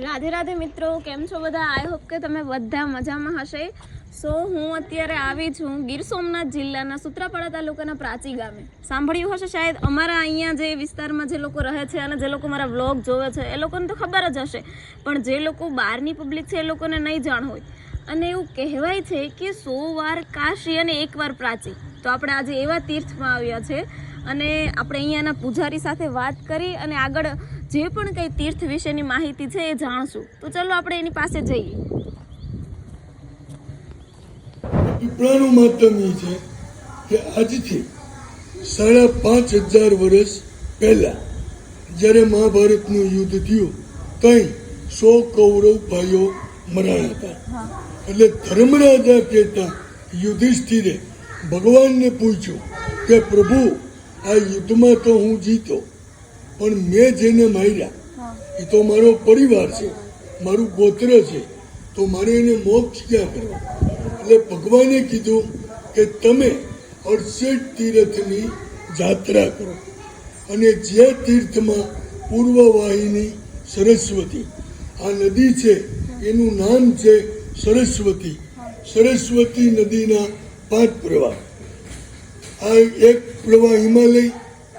રાધે રાધે મિત્રો, કેમ છો બધા? આઈ હોપ કે તમે બધા મજામાં હશે. સો હું અત્યારે આવી છું ગીર સોમનાથ જિલ્લાના સુત્રાપાડા તાલુકાના પ્રાચી ગામે. સાંભળ્યું હશે શાયદ અમારા અહીંયા જે વિસ્તારમાં જે લોકો રહે છે અને જે લોકો મારા વ્લોગ જોવે છે, એ લોકોને તો ખબર જ હશે. પણ જે લોકો બહારની પબ્લિક છે, એ લોકોને નહીં જાણ હોય. અને એવું કહેવાય છે કે સો વાર કાશી અને એક વાર પ્રાચી. તો આપણે આજે એવા તીર્થમાં આવ્યા છે. અને આપણે અહીંયાના પૂજારી સાથે વાત કરી અને આગળ જે પણ કંઈ તીર્થ વિશેની માહિતી છે એ જાણશું. તો ચલો આપણે એની પાસે જઈએ. પીપળાનું માતમ એ છે કે આજથી સાડા પાંચ હજાર વર્ષ પહેલા જ્યારે મહાભારતનું યુદ્ધ થયું તઈ સો કૌરવ ભાઈઓ મરાયા હતા. એટલે ધર્મરાજા કહેતા યુધિષ્ઠિરે ભગવાનને પૂછ્યું કે પ્રભુ આ યુદ્ધમાં તો હું જીતો પણ મેં જેને માર્યા એ તો મારો પરિવાર છે મારું ગોત્ર છે તો મારે એને મોક્ષ ક્યાં કરો એટલે ભગવાને કીધું કે તમે અડસઠ તીર્થની જાત્રા કરો. અને જે તીર્થમાં પૂર્વ વાહિની સરસ્વતી આ નદી છે એનું નામ છે સરસ્વતી. સરસ્વતી નદીના પાંચ પ્રવાહ. આ એક પ્રવાહ હિમાલય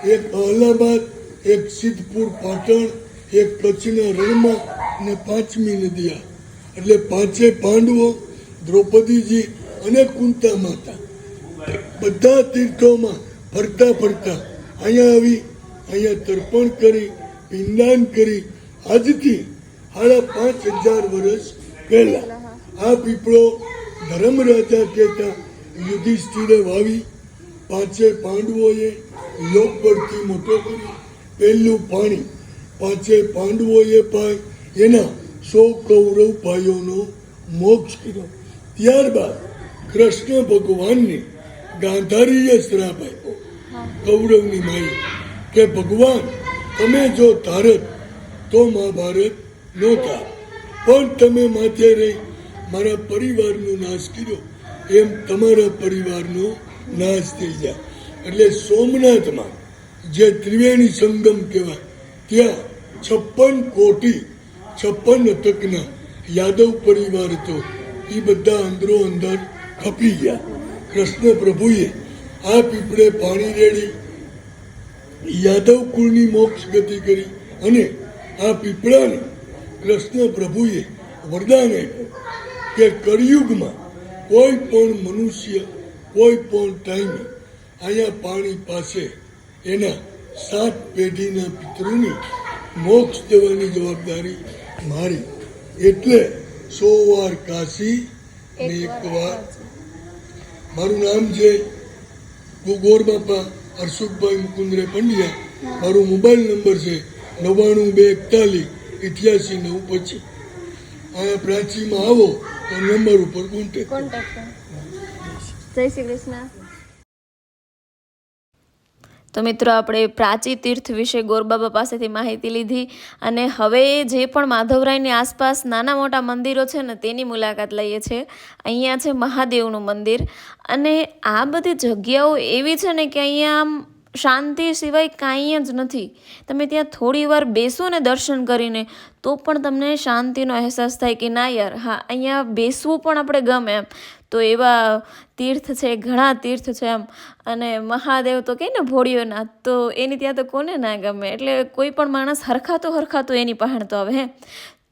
એક અલ્હાબાદ એક સિદ્ધપુર પાટણ, એક કચ્છના રણમાં અને પાંચમી નદીયા. એટલે પાંચે પાંડવો, દ્રૌપદીજી અને કુંતા માતા. બધા તીર્થોમાં ફરતા ફરતા અહીંયા આવી, અહીંયા તર્પણ કરી, પિંડાન કરી, આજથી સાડા પાંચ હજાર વર્ષ પહેલા આ પીપળો ધર્મરાજા કહેતા યુધિષ્ઠિરે વાવી. પાંચે પાંડવોએ લોક પરથી મોટો કર્યો. પહેલું પાણી. પાંચે પાંડવોએ પાય એના સો કૌરવ ભાઈઓનો મોક્ષ કર્યો ત્યારબાદ કૃષ્ણ ભગવાનને ગાંધારીએ શ્રાપ આપ્યો. કૌરવની માઈ કે ભગવાન તમે જો ધારત તો મહાભારત નહોતા. પણ તમે માથે રહી મારા પરિવારનો નાશ કર્યો. એમ તમારા પરિવારનો નાશ થઈ જાય એટલે સોમનાથમાં જે ત્રિવેણી સંગમ કહેવાય, ત્યાં છપ્પન કોટી, છપ્પન અટકના યાદવ પરિવાર હતો. એ બધા અંદરો અંદર ખપી ગયા. કૃષ્ણ પ્રભુએ આ પીપળે પાણી રેડી, યાદવ કુળની મોક્ષ ગતિ કરી અને આ પીપળાને કૃષ્ણ પ્રભુએ વરદાન આપ્યું કે કળિયુગમાં કોઈ પણ મનુષ્ય, કોઈ પણ ટાઈમે અહીંયા પાણી પાસે એના સાત પેઢીના પિતૃની મોક્ષ દેવાની જવાબદારી મારી. એટલે સો વાર કાશી ને એક વાર મારું નામ છે ગોગોર બાપા હર્ષુખભાઈ મુકુંદરે પંડ્યા. મારો મોબાઈલ નંબર છે નવ્વાણું બે એકતાલીસ ઇઠ્યાસી નવ પચીસ. અહીંયા પ્રાચીમાં આવો તો નંબર ઉપર કોન્ટેક્ટ કોન્ટેક્ટ જય શ્રી કૃષ્ણ. તો મિત્રો, આપણે પ્રાચી તીર્થ વિશે ગોરબાબા પાસેથી માહિતી લીધી અને હવે જે પણ માધવરાયની આસપાસ નાના મોટા મંદિરો છે ને, તેની મુલાકાત લઈએ છીએ અહીંયા છે મહાદેવનું મંદિર અને આ બધી જગ્યાઓ એવી છે ને કે અહીંયા આમ શાંતિ સિવાય કાંઈ જ નથી. તમે ત્યાં થોડી વાર બેસો ને દર્શન કરીને, તો પણ તમને શાંતિનો અહેસાસ થાય કે ના યાર, હા, અહીંયા બેસવું પણ આપણે ગમે એમ. તો એવા તીર્થ છે, ઘણા તીર્થ છે એમ. અને મહાદેવ તો કહે ને ભોળીઓના તો એની ત્યાં તો કોને ના ગમે? એટલે કોઈ પણ માણસ હરખાતો હરખાતો એની પહાણ તો આવે, હે.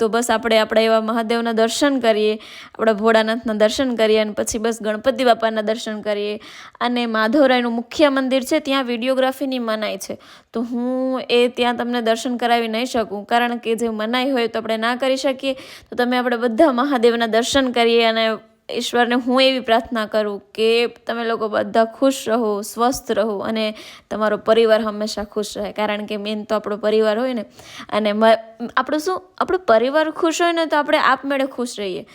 તો બસ આપણે આપણા એવા મહાદેવના દર્શન કરીએ, આપણા ભોળાનાથના દર્શન કરીએ અને પછી બસ ગણપતિ બાપાના દર્શન કરીએ. અને માધવરાયનું મુખ્ય મંદિર છે, ત્યાં વિડીયોગ્રાફીની મનાઈ છે. તો હું એ ત્યાં તમને દર્શન કરાવી નહીં શકું, કારણ કે જે મનાઈ હોય તો આપણે ના કરી શકીએ. તો તમે આપણે બધા મહાદેવના દર્શન કરીએ અને ઈશ્વરને હું એવી પ્રાર્થના કરું કે તમે લોકો બધા ખુશ રહો, સ્વસ્થ રહો અને તમારો પરિવાર હંમેશા ખુશ રહે. કારણ કે મેન તો આપણો પરિવાર હોય ને. અને આપણું શું? આપણો પરિવાર ખુશ હોય ને તો આપણે આપમેળે ખુશ રહીએ.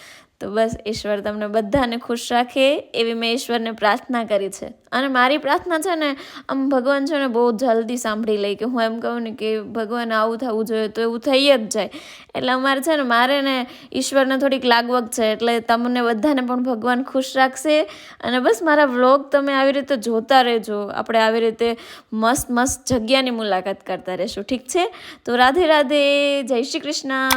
તો બસ ઈશ્વર તમને બધાને ખુશ રાખે એવી મેં ઈશ્વરને પ્રાર્થના કરી છે. અને મારી પ્રાર્થના છે ને, આમ ભગવાન છે ને બહુ જલ્દી સાંભળી લે કે હું એમ કહું ને કે ભગવાન આવું થવું જોઈએ તો એવું થઈ જ જાય. એટલે અમારે છે ને, મારે ને ઈશ્વરને થોડીક લાગવગ છે એટલે તમને બધાને પણ ભગવાન ખુશ રાખશે. અને બસ મારા વ્લોગ તમે આવી રીતે જોતા રહેજો. આપણે આવી રીતે મસ્ત મસ્ત જગ્યાની મુલાકાત કરતા રહેશું. ઠીક છે? તો રાધે રાધે, જય શ્રી કૃષ્ણ.